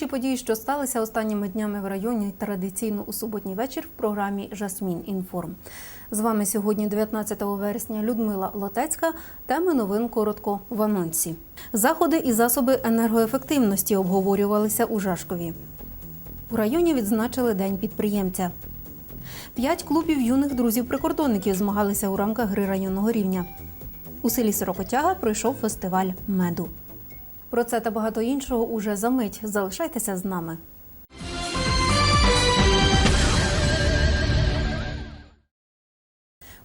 Найголовніші події, що сталися останніми днями в районі, традиційно у суботній вечір в програмі Жасмін Інформ. З вами сьогодні, 19 вересня, Людмила Лотецька. Теми новин коротко в анонсі. Заходи і засоби енергоефективності обговорювалися у Жашкові. У районі відзначили День підприємця. П'ять клубів юних друзів-прикордонників змагалися у рамках гри районного рівня. У селі Сорокотяга пройшов фестиваль меду. Про це та багато іншого уже за мить. Залишайтеся з нами.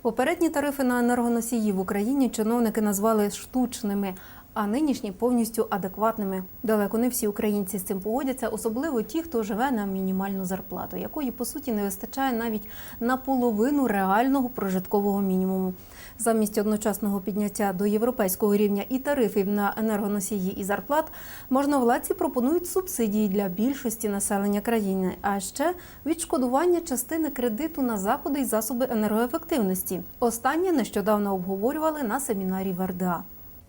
Попередні тарифи на енергоносії в Україні чиновники назвали штучними, а нинішні повністю адекватними. Далеко не всі українці з цим погодяться, особливо ті, хто живе на мінімальну зарплату, якої по суті не вистачає навіть на половину реального прожиткового мінімуму. Замість одночасного підняття до європейського рівня і тарифів на енергоносії і зарплат, можновладці пропонують субсидії для більшості населення країни, а ще відшкодування частини кредиту на заходи і засоби енергоефективності. Останнє нещодавно обговорювали на семінарі в РДА.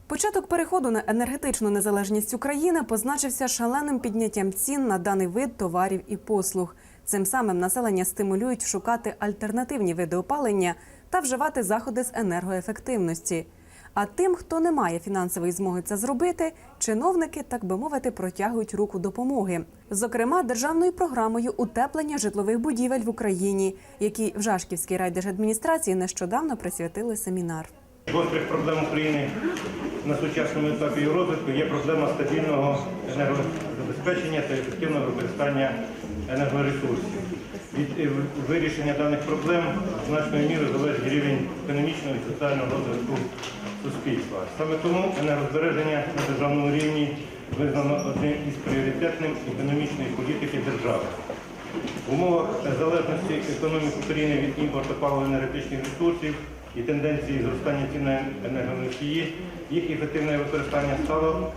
Початок переходу на енергетичну незалежність України позначився шаленим підняттям цін на даний вид товарів і послуг. Цим самим населення стимулюють шукати альтернативні види опалення та вживати заходи з енергоефективності. А тим, хто не має фінансової змоги це зробити, чиновники, так би мовити, протягують руку допомоги. Зокрема, державною програмою утеплення житлових будівель в Україні, якій в Жашківській райдержадміністрації нещодавно присвятили семінар. Гострих проблем України на сучасному етапі розвитку є проблема стабільного енергозабезпечення та ефективного використання енергоресурсів. Від е, вирішення даних проблем значною мірою залежить рівень економічного і соціального розвитку суспільства. Саме тому енергозбереження на державному рівні визнано одним із пріоритетним економічної політики держави. В умовах залежності економіки України від імпорту паливо-енергетичних ресурсів і тенденції зростання цін на енергоносії, їх ефективне використання стало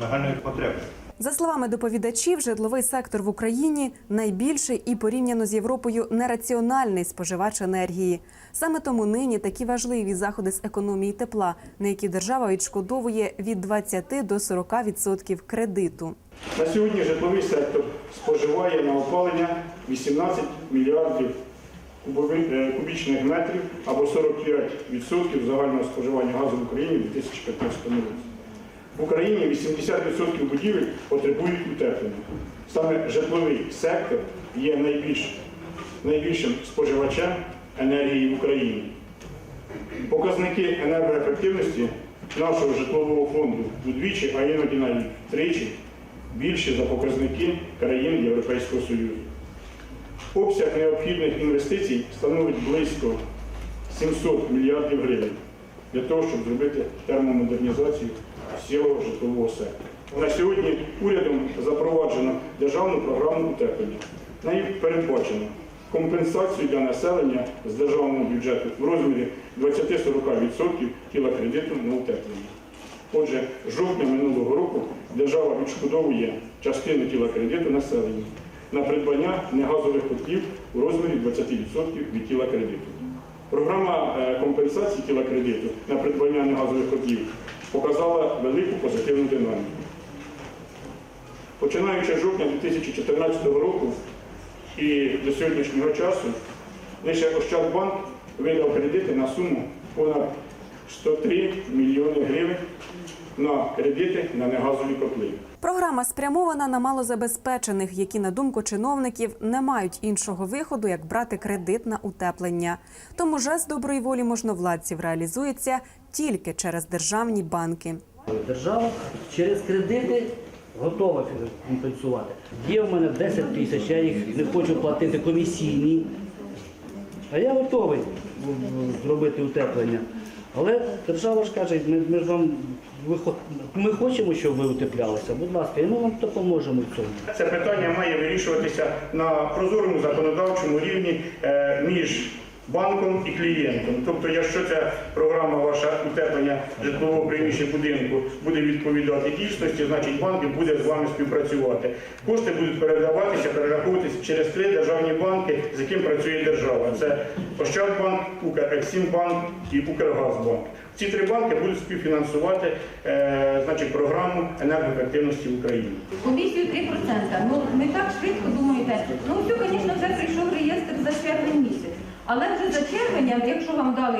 нагальною потребою. За словами доповідачів, житловий сектор в Україні найбільший і порівняно з Європою нераціональний споживач енергії. Саме тому нині такі важливі заходи з економії тепла, на які держава відшкодовує від 20 до 40% кредиту. На сьогодні житловий сектор споживає на опалення 18 мільярдів е, кубічних метрів або 45% загального споживання газу в Україні у 2015 році. В Україні 80% будівель потребують утеплення. Саме житловий сектор є найбільш, найбільшим споживачем енергії в Україні. Показники енергоефективності нашого житлового фонду удвічі, а іноді навіть втричі, більші за показники країн Європейського Союзу. Обсяг необхідних інвестицій становить близько 700 мільярдів гривень для того, щоб зробити термомодернізацію всього житлового сектора. На сьогодні урядом запроваджено державну програму утеплення. Нею передбачено компенсацію для населення з державного бюджету в розмірі 20-40% тіла кредиту на утеплення. Отже, жовтня минулого року держава відшкодовує частину тіла кредиту населенню на придбання негазових котлів у розмірі 20% від тіла кредиту. Програма е, компенсації тіла кредиту на придбання негазових котлів показала велику позитивну динаміку. Починаючи з жовтня 2014 року і до сьогоднішнього часу, лише Ощадбанк видав кредити на суму понад 103 мільйони гривень на кредити на негазові котли. Програма спрямована на малозабезпечених, які, на думку чиновників, не мають іншого виходу, як брати кредит на утеплення. Тому жест доброї волі можновладців реалізується тільки через державні банки. Держава через кредити готова компенсувати. Є в мене 10 тисяч, я їх не хочу платити комісійні, а я готовий зробити утеплення. Але держава ж каже, ми, ми ж вам ви хо- ми хочемо, щоб ви утеплялися. Будь ласка, і ми вам допоможемо в цьому. Це питання має вирішуватися на прозорому законодавчому рівні е, між банком і клієнтом. Тобто, якщо ця програма ваша утеплення житлового приміщення будинку буде відповідати дійсності, значить банк буде з вами співпрацювати. Кошти будуть передаватися, перераховуватися через три державні банки, з яким працює держава. Це Ощадбанк, Укрексімбанк і Укргазбанк. Ці три банки будуть співфінансувати е, значить, програму енергоефективності в Україні. Комісію 3%. Ну не так швидко думаєте. Ну все, звісно, вже прийшов реєстр за червень місяць. Але вже за червень, якщо вам дали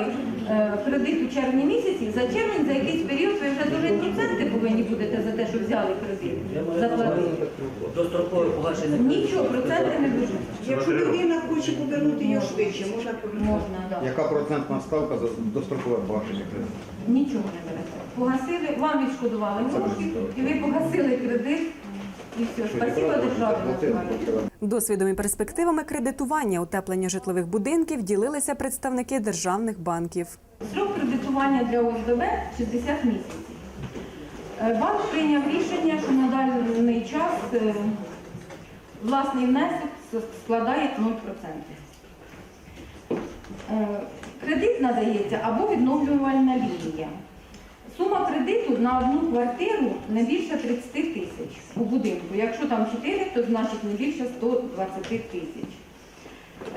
е, кредит у червні місяці, за червень, за якийсь період ви вже дуже проценти повинні будете за те, що взяли кредит. Заплатити. Дострокове погашення. Нічого, проценти не дуже. Якщо людина хоче повернути його швидше, можна повернути. Можна, так. Яка процентна ставка за дострокове погашення кредиту? Нічого не берете. Погасили, вам відшкодували гроші, і ви погасили кредит. І все. Спасибо державі називається. Досвідом і перспективами кредитування утеплення житлових будинків ділилися представники державних банків. Срок кредитування для ОСББ 60 місяців. Е, Банк прийняв рішення, що на даний час е, власний внесок складає 0%. Е, Кредит надається або відновлювальна лінія. Сума кредиту на одну квартиру не більше 30 тисяч у будинку. Якщо там 4, то значить не більше 120 тисяч.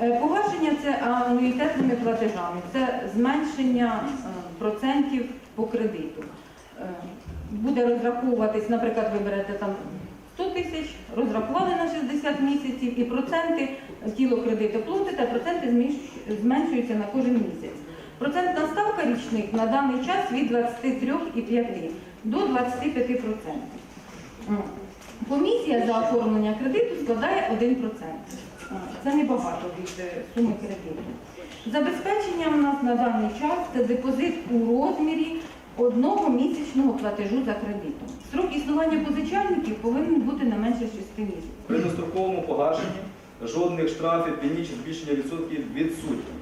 Е, Погашення це ануїтетними платежами, це зменшення е, процентів по кредиту. Е, Буде розраховуватись, наприклад, ви берете там 100 тисяч, розрахували на 60 місяців, і проценти тіло кредиту платите, а проценти зменшуються на кожен місяць. Процентна ставка річних на даний час від 23,5 до 25%. Комісія за оформлення кредиту складає 1%. Це небагато від е, суми кредиту. Забезпечення у нас на даний час це депозит у розмірі одного місячного платежу за кредитом. Строк існування позичальників повинен бути не менше 6 місяців. При достроковому погашенні жодних штрафів, пені чи збільшення відсотків відсутні.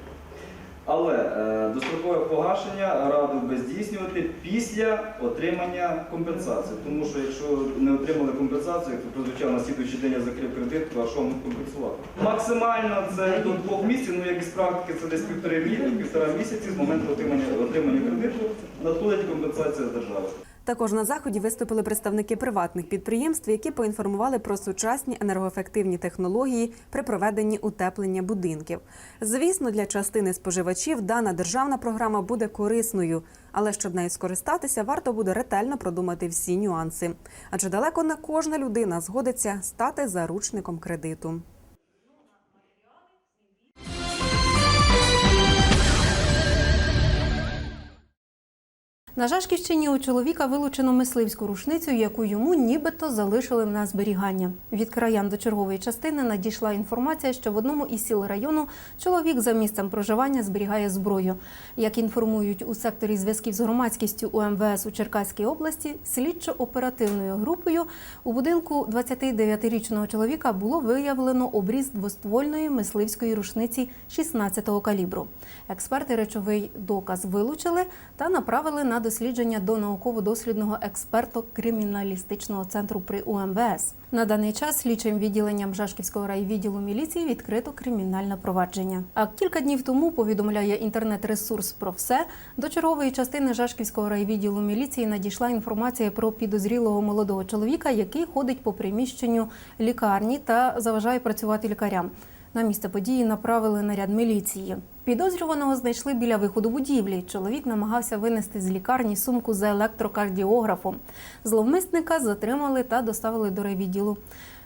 Але е, дострокове погашення радив би здійснювати після отримання компенсації. Тому що якщо не отримали компенсацію, то прозвичайно слідуючий день я закрив кредит, то а що вам компенсувати? Максимально це до двох місяців, ну як із практики це десь півтори місяці, півтора місяці з моменту отримання, отримання кредиту надходить компенсація держави. Також на заході виступили представники приватних підприємств, які поінформували про сучасні енергоефективні технології при проведенні утеплення будинків. Звісно, для частини споживачів дана державна програма буде корисною, але щоб нею скористатися, варто буде ретельно продумати всі нюанси. Адже далеко не кожна людина згодиться стати заручником кредиту. На Жашківщині у чоловіка вилучено мисливську рушницю, яку йому нібито залишили на зберігання. Від краян до чергової частини надійшла інформація, що в одному із сіл району чоловік за місцем проживання зберігає зброю. Як інформують у секторі зв'язків з громадськістю УМВС у Черкаській області, слідчо-оперативною групою у будинку 29-річного чоловіка було виявлено обріз двоствольної мисливської рушниці 16-го калібру. Експерти речовий доказ вилучили та направили на дослідження до науково-дослідного експерто-криміналістичного центру при УМВС. На даний час слідчим відділенням Жашківського райвідділу міліції відкрито кримінальне провадження. А кілька днів тому повідомляє інтернет-ресурс про все. До чергової частини Жашківського райвідділу міліції надійшла інформація про підозрілого молодого чоловіка, який ходить по приміщенню лікарні та заважає працювати лікарям. На місце події направили наряд міліції. Підозрюваного знайшли біля виходу будівлі. Чоловік намагався винести з лікарні сумку за електрокардіографом. Зловмисника затримали та доставили до райвідділу.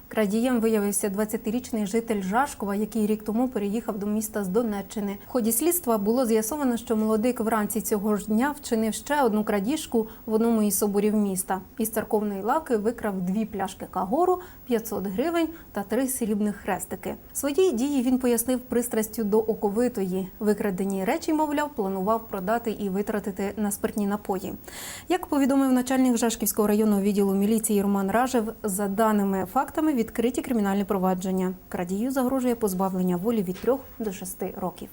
Крадієм виявився 20-річний житель Жашкова, який рік тому переїхав до міста з Донеччини. В ході слідства було з'ясовано, що молодик вранці цього ж дня вчинив ще одну крадіжку в одному із соборів міста. Із церковної лавки викрав дві пляшки кагору, 500 гривень та три срібних хрестики. Свої дії він пояснив пристрастю до оковитої. Викрадені речі, мовляв, планував продати і витратити на спиртні напої. Як повідомив начальник Жашківського районного відділу міліції Роман Ражев, за даними фактами відкриті кримінальні провадження. Крадію загрожує позбавлення волі від 3 до 6 років.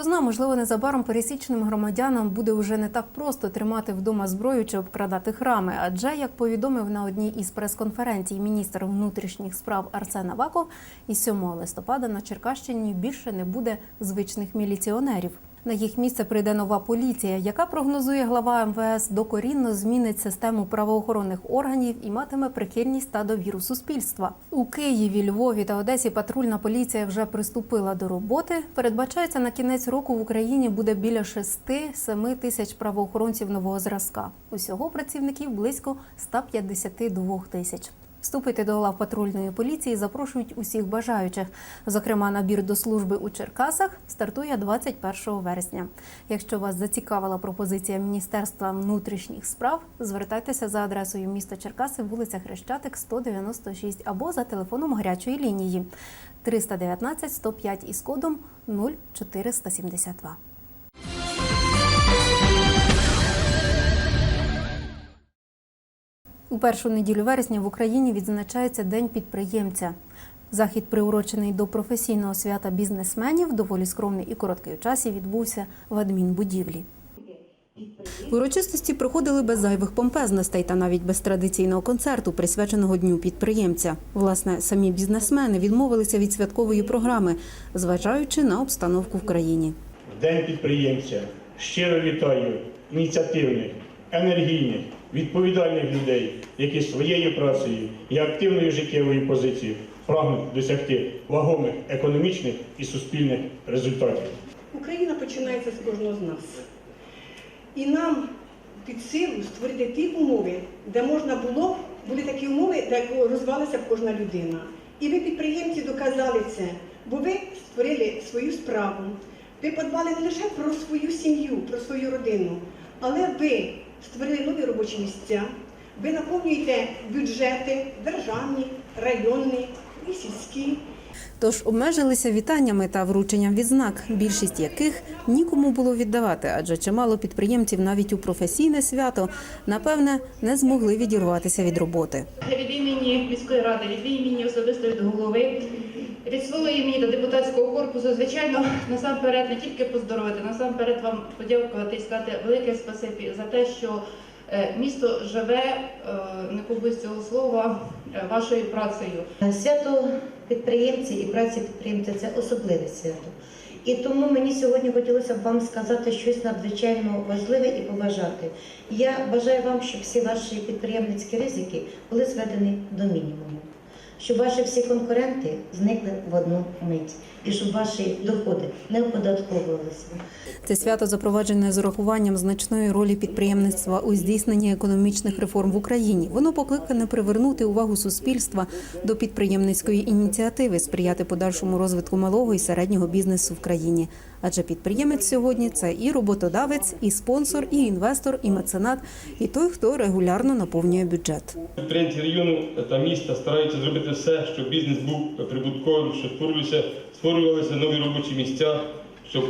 Хто знає, можливо, незабаром пересічним громадянам буде вже не так просто тримати вдома зброю чи обкрадати храми. Адже, як повідомив на одній із прес-конференцій міністр внутрішніх справ Арсен Аваков, із 7 листопада на Черкащині більше не буде звичних міліціонерів. На їх місце прийде нова поліція, яка прогнозує глава МВС докорінно змінить систему правоохоронних органів і матиме прихильність та довіру суспільства. У Києві, Львові та Одесі патрульна поліція вже приступила до роботи. Передбачається на кінець року в Україні буде біля 6-7 тисяч правоохоронців нового зразка. Усього працівників близько 152 тисяч. Вступити до лав патрульної поліції запрошують усіх бажаючих. Зокрема, набір до служби у Черкасах стартує 21 вересня. Якщо вас зацікавила пропозиція Міністерства внутрішніх справ, звертайтеся за адресою міста Черкаси, вулиця Хрещатик, 196 або за телефоном гарячої лінії 319 105 із кодом 0472. У першу неділю вересня в Україні відзначається День підприємця. Захід, приурочений до професійного свята бізнесменів, доволі скромний і короткий у часі, відбувся в адмінбудівлі. Урочистості проходили без зайвих помпезностей та навіть без традиційного концерту, присвяченого Дню підприємця. Власне, самі бізнесмени відмовилися від святкової програми, зважаючи на обстановку в країні. День підприємця. Щиро вітаю ініціативних, енергійних, відповідальних людей, які своєю працею і активною життєвою позицією прагнуть досягти вагомих економічних і суспільних результатів. Україна починається з кожного з нас. І нам під силу створити ті умови, де можна було, були такі умови, де розвивалася б кожна людина. І ви, підприємці, доказали це, бо ви створили свою справу. Ви подбали не лише про свою сім'ю, про свою родину, але ви створили нові робочі місця, ви наповнюєте бюджети державні, районні і сільські. Тож обмежилися вітаннями та врученням відзнак, більшість яких нікому було віддавати, адже чимало підприємців навіть у професійне свято напевне не змогли відірватися від роботи. від імені міської ради, від імені особисто від голови, від свого імені та депутатського корпусу, звичайно, насамперед не тільки поздоровити, насамперед вам подякувати і сказати велике спасибі за те, що місто живе, е, не побоюсь цього слова, е, вашою працею. Свято підприємці і праці підприємця це особливе свято. І тому мені сьогодні хотілося б вам сказати щось надзвичайно важливе і побажати. Я бажаю вам, щоб всі ваші підприємницькі ризики були зведені до мінімуму, щоб ваші всі конкуренти зникли в одну мить, і щоб ваші доходи не оподатковувалися. Це свято запроваджене з урахуванням значної ролі підприємництва у здійсненні економічних реформ в Україні. Воно покликане привернути увагу суспільства до підприємницької ініціативи, сприяти подальшому розвитку малого і середнього бізнесу в країні. Адже підприємець сьогодні це і роботодавець, і спонсор, і інвестор, і меценат, і той, хто регулярно наповнює бюджет. Підприємці району та міста стараються зробити все, щоб бізнес був прибутковим, щоб створювалися, створювалися нові робочі місця, щоб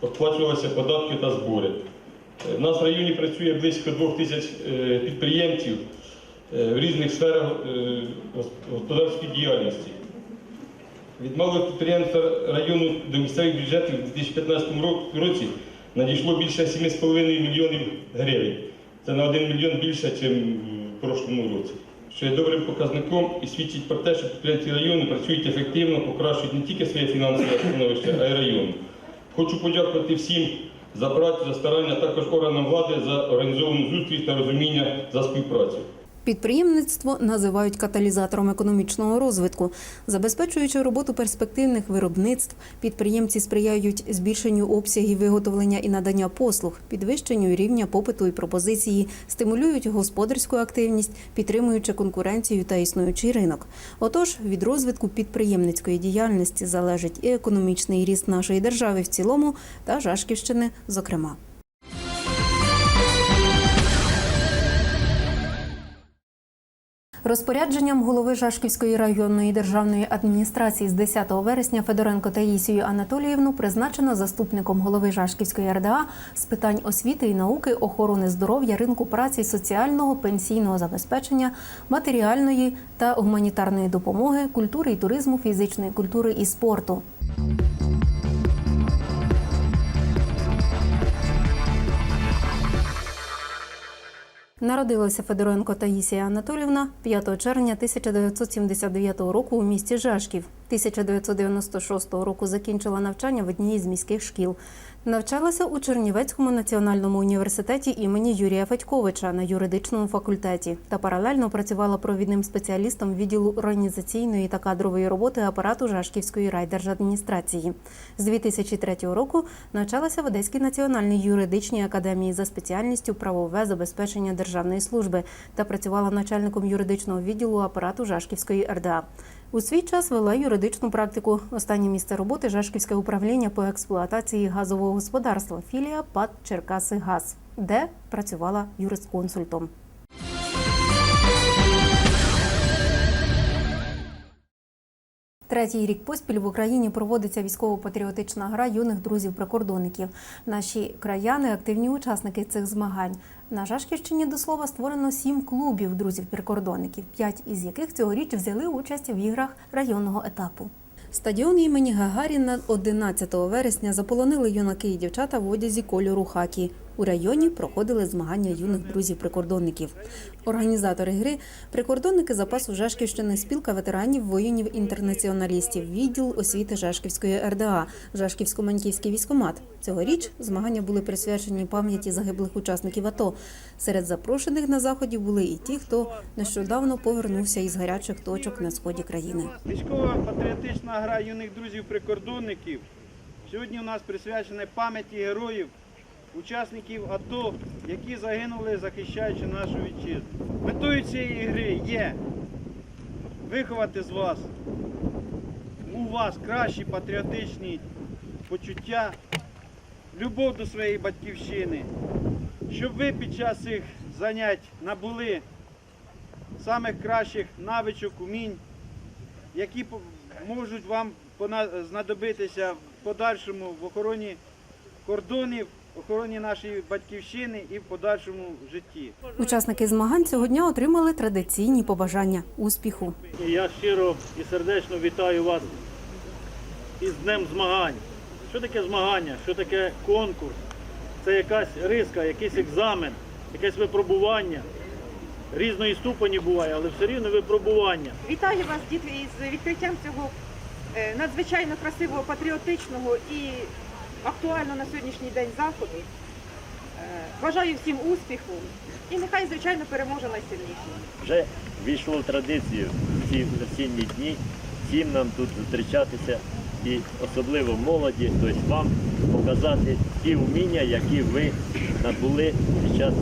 оплачувалися податки та збори. Е, В нас в районі працює близько двох тисяч е, підприємців е, в різних сферах е, господарської діяльності. Від малого підприємства району до місцевих бюджетів у 2015 році надійшло більше 7,5 мільйонів гривень. Це на 1 мільйон більше, ніж в прошлому році. Що є добрим показником і свідчить про те, що підприємці району працюють ефективно, покращують не тільки своє фінансове становище, а й район. Хочу подякувати всім за працю, за старання, а також органам влади за організовану зустріч та розуміння за співпрацю. Підприємництво називають каталізатором економічного розвитку. Забезпечуючи роботу перспективних виробництв, підприємці сприяють збільшенню обсягів виготовлення і надання послуг, підвищенню рівня попиту і пропозиції, стимулюють господарську активність, підтримуючи конкуренцію та існуючий ринок. Отож, від розвитку підприємницької діяльності залежить і економічний ріст нашої держави в цілому та Жашківщини, зокрема. Розпорядженням голови Жашківської районної державної адміністрації з 10 вересня Федоренко Таїсію Анатоліївну призначено заступником голови Жашківської РДА з питань освіти і науки, охорони здоров'я, ринку праці, соціального, пенсійного забезпечення, матеріальної та гуманітарної допомоги, культури і туризму, фізичної культури і спорту. Народилася Федоренко Таїсія Анатолівна 5 червня 1979 року у місті Жашків. 1996 року закінчила навчання в одній із міських шкіл. Навчалася у Чернівецькому національному університеті імені Юрія Федьковича на юридичному факультеті та паралельно працювала провідним спеціалістом відділу організаційної та кадрової роботи апарату Жашківської райдержадміністрації. З 2003 року навчалася в Одеській національній юридичній академії за спеціальністю правове забезпечення державної служби та працювала начальником юридичного відділу апарату Жашківської РДА. У свій час вела юридичну практику. Останнє місце роботи Жашківське управління по експлуатації газового господарства, філія ПАД Черкаси Газ, де працювала юрисконсультом. Третій рік поспіль в Україні проводиться військово-патріотична гра юних друзів-прикордонників. Наші краяни активні учасники цих змагань. На Жашківщині до слова створено сім клубів друзів-прикордонників, п'ять із яких цьогоріч взяли участь в іграх районного етапу. Стадіон імені Гагаріна 11 вересня заполонили юнаки і дівчата в одязі кольору хакі. У районі проходили змагання юних друзів-прикордонників. Організатори гри прикордонники запасу Жашківщини, спілка ветеранів воїнів-інтернаціоналістів, відділ освіти Жашківської РДА, Жашківсько-Маньківський військомат. Цьогоріч змагання були присвячені пам'яті загиблих учасників АТО. Серед запрошених на заході були і ті, хто нещодавно повернувся із гарячих точок на сході країни. Військова патріотична гра юних друзів-прикордонників сьогодні у нас присвячена пам'яті героїв, учасників АТО, які загинули, захищаючи нашу вітчизну. Метою цієї гри є виховати з вас у вас кращі патріотичні почуття, любов до своєї батьківщини, щоб ви під час цих занять набули самих кращих навичок, умінь, які можуть вам знадобитися в подальшому в охороні кордонів, охороні нашої батьківщини і в подальшому житті. Учасники змагань цього дня отримали традиційні побажання успіху. Я щиро і сердечно вітаю вас із Днем змагань. Що таке змагання? Що таке конкурс? Це якась риска, якийсь екзамен, якесь випробування. Різної ступені буває, але все рівно випробування. Вітаю вас, діти, із відкриттям цього е, надзвичайно красивого, патріотичного і актуального на сьогоднішній день заходу. Е, Бажаю всім успіху і нехай, звичайно, переможе найсильніший. Вже війшло в традицію ці осінні дні всім нам тут зустрічатися і особливо молоді, тобто вам показати ті вміння, які ви набули під час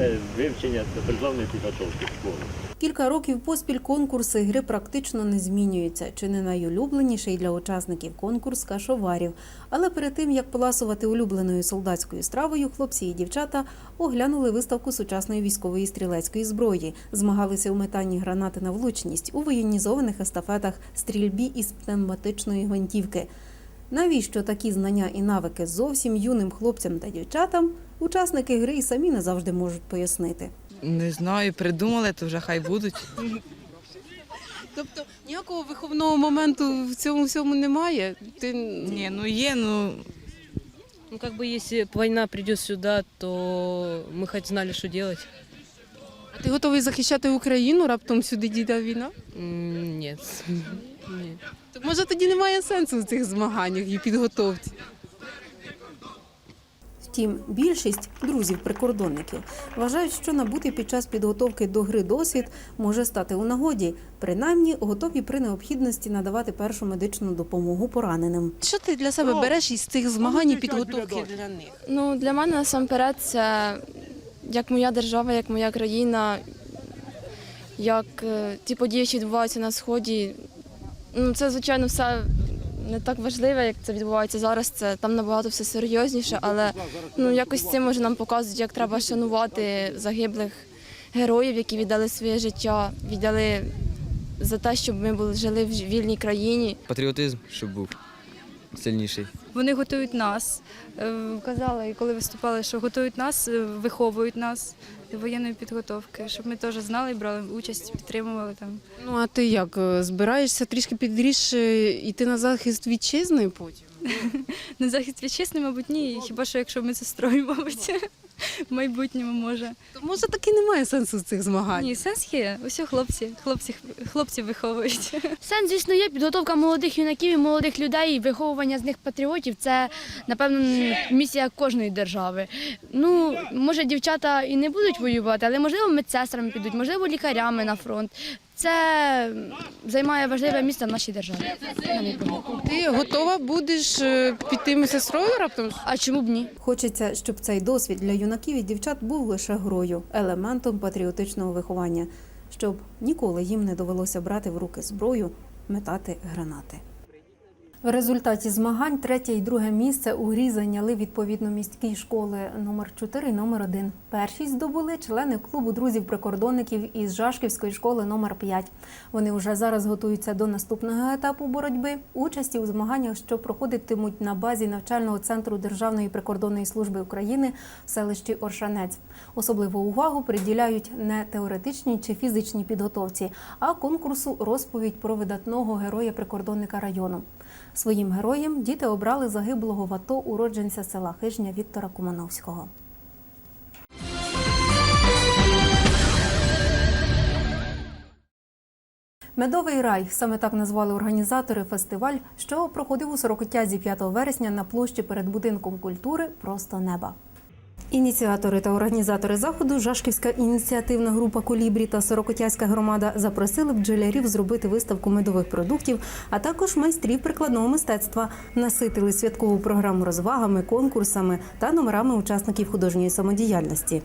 е, вивчення призовної підготовки школи. Кілька років поспіль конкурси гри практично не змінюються. Чи не найулюбленіший для учасників конкурс кашоварів. Але перед тим як поласувати улюбленою солдатською стравою, хлопці і дівчата оглянули виставку сучасної військової стрілецької зброї, змагалися у метанні гранати на влучність у воєнізованих естафетах стрільбі із пневматичної гвинтівки. Навіщо такі знання і навики зовсім юним хлопцям та дівчатам? Учасники гри й самі не завжди можуть пояснити. Не знаю, придумали, то вже хай будуть. Тобто ніякого виховного моменту в цьому всьому немає. Ти Ні, ну є, ну Ну, как бы, если война придет сюда, то мы хоть знали, что делать. а ти готовий захищати Україну, раптом сюди дійде війна? М, Нет. Нет. То може тоді немає сенсу в цих змаганнях і підготовці. Втім, більшість друзів-прикордонників вважають, що набути під час підготовки до гри досвід може стати у нагоді. Принаймні, готові при необхідності надавати першу медичну допомогу пораненим. Що ти для себе береш із цих змагань і підготовки для них? Ну, для мене насамперед це як моя держава, як моя країна, як е, ті події, що відбуваються на сході. Ну, це, звичайно, все не так важливе, як це відбувається зараз. Це там набагато все серйозніше, але ну якось цим може нам показують, як треба шанувати загиблих героїв, які віддали своє життя, віддали за те, щоб ми були жили в вільній країні. Патріотизм, щоб був сильніший. Вони готують нас. Е, Казали, коли виступали, що готують нас, е, виховують нас до воєнної підготовки, щоб ми теж знали і брали участь, підтримували там. Ну а ти як е, збираєшся трішки підріжше йти на захист вітчизни потім? На захист вітчизни, мабуть, ні, хіба що якщо ми сестрою, мабуть. В майбутньому може. То може таки немає сенсу цих змагань? Ні, сенс є. Усі хлопці, хлопці, хлопці виховують. Сенс, звісно, є підготовка молодих юнаків і молодих людей, і виховування з них патріотів це, напевно, місія кожної держави. Ну, може, дівчата і не будуть воювати, але можливо медсестрами підуть, можливо, лікарями на фронт. Це займає важливе місце в нашій державі. на мій погляд. Ти готова будеш е, піти сестрою раптом? А чому б ні? Хочеться, щоб цей досвід для юнаків і дівчат був лише грою, елементом патріотичного виховання, щоб ніколи їм не довелося брати в руки зброю, метати гранати. В результаті змагань третє і друге місце у грі зайняли відповідно міські школи номер 4 і номер 1. Першість здобули члени клубу друзів-прикордонників із Жашківської школи номер 5. Вони вже зараз готуються до наступного етапу боротьби участі у змаганнях, що проходитимуть на базі навчального центру Державної прикордонної служби України в селищі Оршанець. Особливу увагу приділяють не теоретичній чи фізичній підготовці, а конкурсу розповідь про видатного героя-прикордонника району. Своїм героєм діти обрали загиблого в АТО уродженця села Хижня Віктора Кумановського. Медовий рай саме так назвали організатори фестиваль, що проходив у сорокотязі 5 вересня на площі перед будинком культури Просто неба. Ініціатори та організатори заходу Жашківська ініціативна група Колібрі та Сорокотяська громада запросили бджолярів зробити виставку медових продуктів, а також майстрів прикладного мистецтва, наситили святкову програму розвагами, конкурсами та номерами учасників художньої самодіяльності.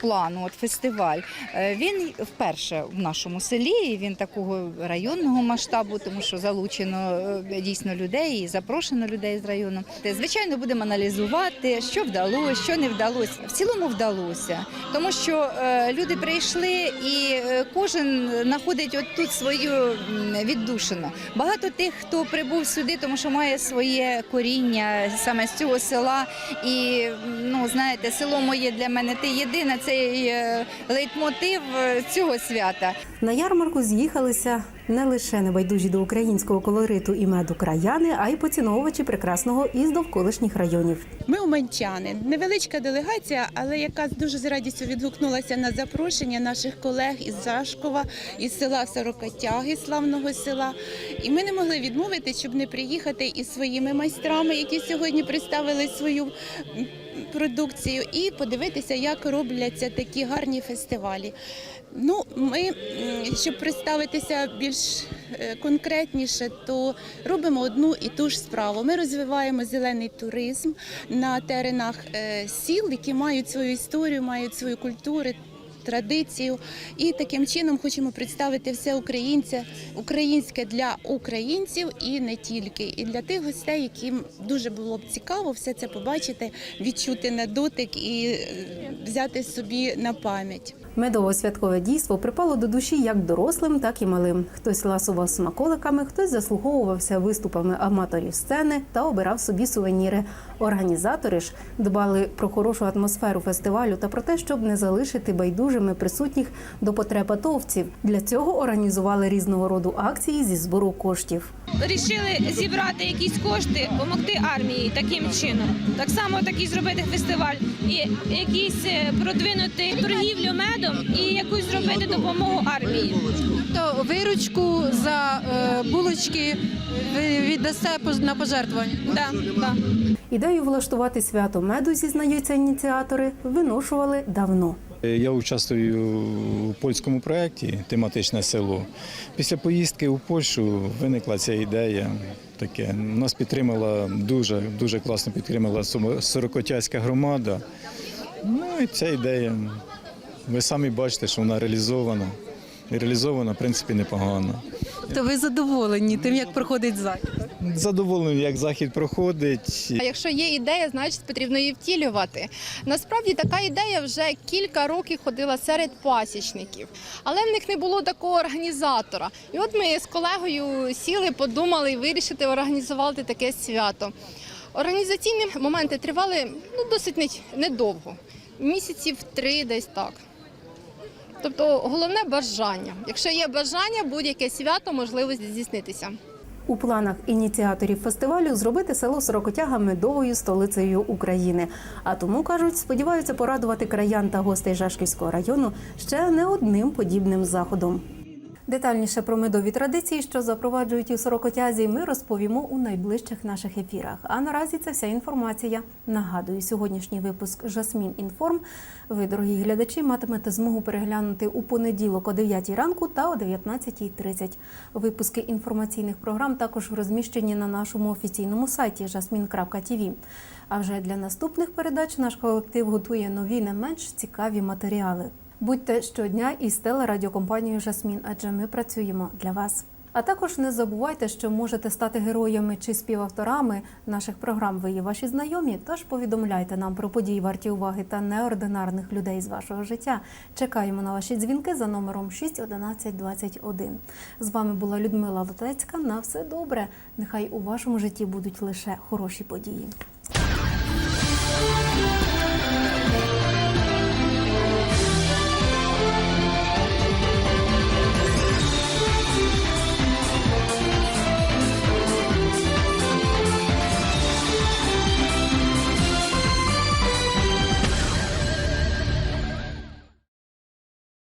Плану, от фестиваль, е, він вперше в нашому селі. і Він такого районного масштабу, тому що залучено е, дійсно людей і запрошено людей з району. Звичайно, будемо аналізувати, що вдалося, що не вдалося. В цілому вдалося, тому що е, люди прийшли і кожен знаходить от тут свою віддушину. Багато тих, хто прибув сюди, тому що має своє коріння саме з цього села. І ну знаєте, село моє для мене ти єдина. Це е, лейтмотив е, цього свята. На ярмарку з'їхалися не лише небайдужі до українського колориту і меду краяни, а й поціновувачі прекрасного із довколишніх районів. Ми уманчани, невеличка делегація, але яка дуже з радістю відгукнулася на запрошення наших колег із Зашкова, із села Сорокотяги, славного села. І ми не могли відмовити, щоб не приїхати із своїми майстрами, які сьогодні представили свою продукцію, і подивитися, як робляться такі гарні фестивалі. Ну, ми, щоб представитися більш е, конкретніше, то робимо одну і ту ж справу. Ми розвиваємо зелений туризм на теренах е, сіл, які мають свою історію, мають свою культуру. Традицію і таким чином хочемо представити все українця, українське для українців і не тільки, і для тих гостей, яким дуже було б цікаво все це побачити, відчути на дотик і е, взяти собі на пам'ять. Медово-святкове дійство припало до душі як дорослим, так і малим. Хтось ласував смаколиками, хтось заслуговувався виступами аматорів сцени та обирав собі сувеніри. Організатори ж дбали про хорошу атмосферу фестивалю та про те, щоб не залишити байдужими присутніх до потреб атовців. Для цього організували різного роду акції зі збору коштів. Рішили зібрати якісь кошти, допомогти армії таким чином. Так само такий зробити фестиваль і якийсь е, продвинути торгівлю медом і якусь зробити допомогу армії. То виручку за е, булочки ви віддасте пож- на пожертвування. Да, да. Ідею влаштувати свято меду, зізнаються ініціатори, виношували давно. Я участвую у польському проєкті Тематичне село. Після поїздки у Польщу виникла ця ідея. Таке нас підтримала дуже дуже класно підтримала Сумо- Сорокотязька громада. Ну і ця ідея. Ви самі бачите, що вона реалізована. І реалізована, в принципі, непогано. Тобто ви задоволені тим, як проходить захід? Задоволений, як захід проходить. А якщо є ідея, значить потрібно її втілювати. Насправді така ідея вже кілька років ходила серед пасічників, але в них не було такого організатора. І от ми з колегою сіли, подумали і вирішили організувати таке свято. Організаційні моменти тривали ну, досить недовго, місяців три десь так. Тобто головне бажання. Якщо є бажання, будь-яке свято можливість здійснитися. У планах ініціаторів фестивалю зробити село Сорокотяга медовою столицею України. А тому кажуть, сподіваються порадувати краян та гостей Жашківського району ще не одним подібним заходом. Детальніше про медові традиції, що запроваджують у Сорокотязі, ми розповімо у найближчих наших ефірах. А наразі це вся інформація. Нагадую, сьогоднішній випуск Жасмін Інформ. Ви, дорогі глядачі, матимете змогу переглянути у понеділок о 9 ранку та о 19.30. Випуски інформаційних програм також розміщені на нашому офіційному сайті jasmin.tv. А вже для наступних передач наш колектив готує нові не менш цікаві матеріали. Будьте щодня із телерадіокомпанією Жасмін, адже ми працюємо для вас. А також не забувайте, що можете стати героями чи співавторами наших програм. Ви є ваші знайомі. Тож повідомляйте нам про події варті уваги та неординарних людей з вашого життя. Чекаємо на ваші дзвінки за номером 61121. З вами була Людмила Лотецька. На все добре. Нехай у вашому житті будуть лише хороші події.